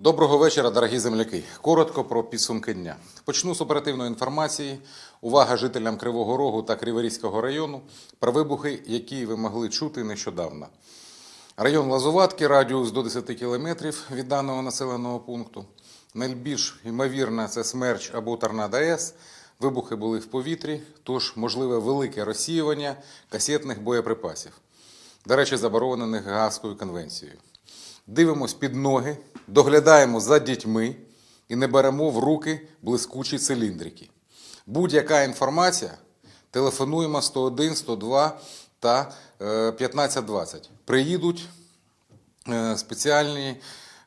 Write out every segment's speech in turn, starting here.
Доброго вечора, дорогі земляки. Коротко про підсумки дня. Почну з оперативної інформації. Увага жителям Кривого Рогу та Криворізького району про вибухи, які ви могли чути нещодавно. Район Лазуватки, радіус до 10 кілометрів від даного населеного пункту. Найбільш ймовірно, це смерч або торнадо С. Вибухи були в повітрі, тож можливе велике розсіювання касетних боєприпасів. До речі, заборонених Гаазькою конвенцією. Дивимось під ноги, доглядаємо за дітьми і не беремо в руки блискучі циліндрики. Будь-яка інформація телефонуємо 101, 102 та е, 1520. Приїдуть е, спеціальні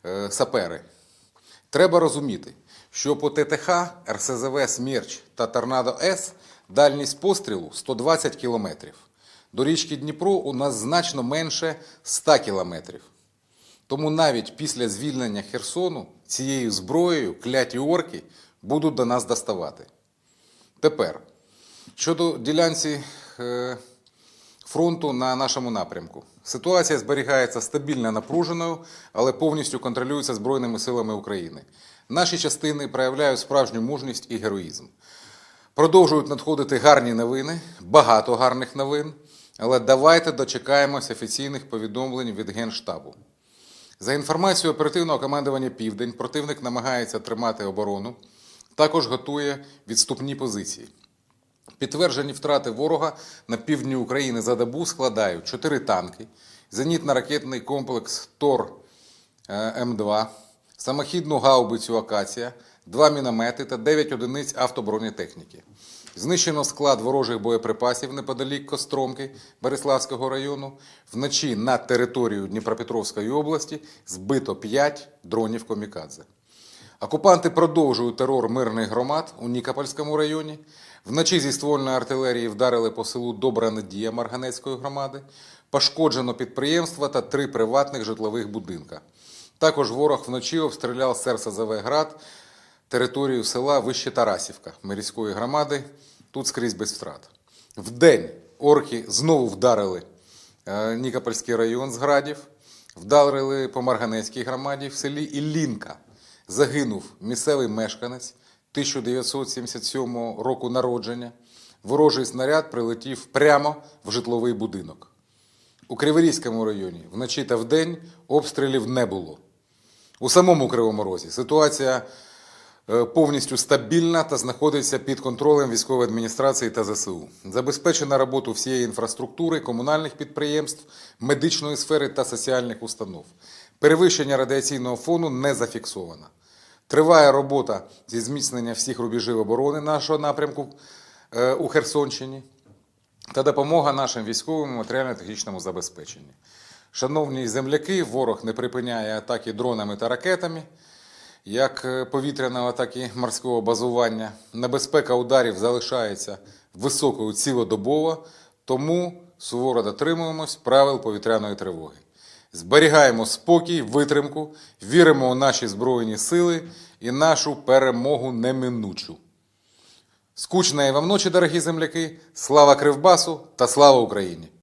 е, сапери. Треба розуміти, що по ТТХ, РСЗВ «Смерч» та «Торнадо С» дальність пострілу 120 кілометрів. До річки Дніпро у нас значно менше 100 кілометрів. Тому навіть після звільнення Херсону цією зброєю кляті орки будуть до нас доставати. Тепер щодо ділянці е, фронту на нашому напрямку. Ситуація зберігається стабільно напруженою, але повністю контролюється Збройними силами України. Наші частини проявляють справжню мужність і героїзм. Продовжують надходити гарні новини, багато гарних новин, але давайте дочекаємось офіційних повідомлень від Генштабу. За інформацією оперативного командування Південь, противник намагається тримати оборону, також готує відступні позиції. Підтверджені втрати ворога на півдні України за добу складають 4 танки, зенітно-ракетний комплекс ТОР е, М2, самохідну гаубицю Акація, 2 міномети та 9 одиниць автобронетехніки. Знищено склад ворожих боєприпасів неподалік Костромки Береславського району. Вночі на територію Дніпропетровської області збито 5 дронів Комікадзе. Окупанти продовжують терор мирних громад у Нікопольському районі. Вночі зі ствольної артилерії вдарили по селу Добра Надія Марганецької громади. Пошкоджено підприємства та три приватних житлових будинка. Також ворог вночі обстріляв Серсазове град, територію села Вище Тарасівка Мирівської громади. Тут скрізь без втрат. Вдень орки знову вдарили е, Нікопольський район з градів, вдарили по Марганецькій громаді в селі Іллінка. Загинув місцевий мешканець 1977 року народження. Ворожий снаряд прилетів прямо в житловий будинок. У Криворізькому районі вночі та вдень обстрілів не було. У самому Кривому Розі ситуація повністю стабільна та знаходиться під контролем військової адміністрації та ЗСУ. Забезпечена роботу всієї інфраструктури, комунальних підприємств, медичної сфери та соціальних установ. Перевищення радіаційного фону не зафіксовано. Триває робота зі зміцнення всіх рубежів оборони нашого напрямку е, у Херсонщині та допомога нашим військовим матеріально-технічному забезпеченні. Шановні земляки, ворог не припиняє атаки дронами та ракетами, як е, повітряного, так і морського базування. Небезпека ударів залишається високою цілодобово, тому суворо дотримуємось правил повітряної тривоги. Зберігаємо спокій, витримку, віримо у наші Збройні сили і нашу перемогу неминучу. Скучної вам ночі, дорогі земляки! Слава Кривбасу та слава Україні!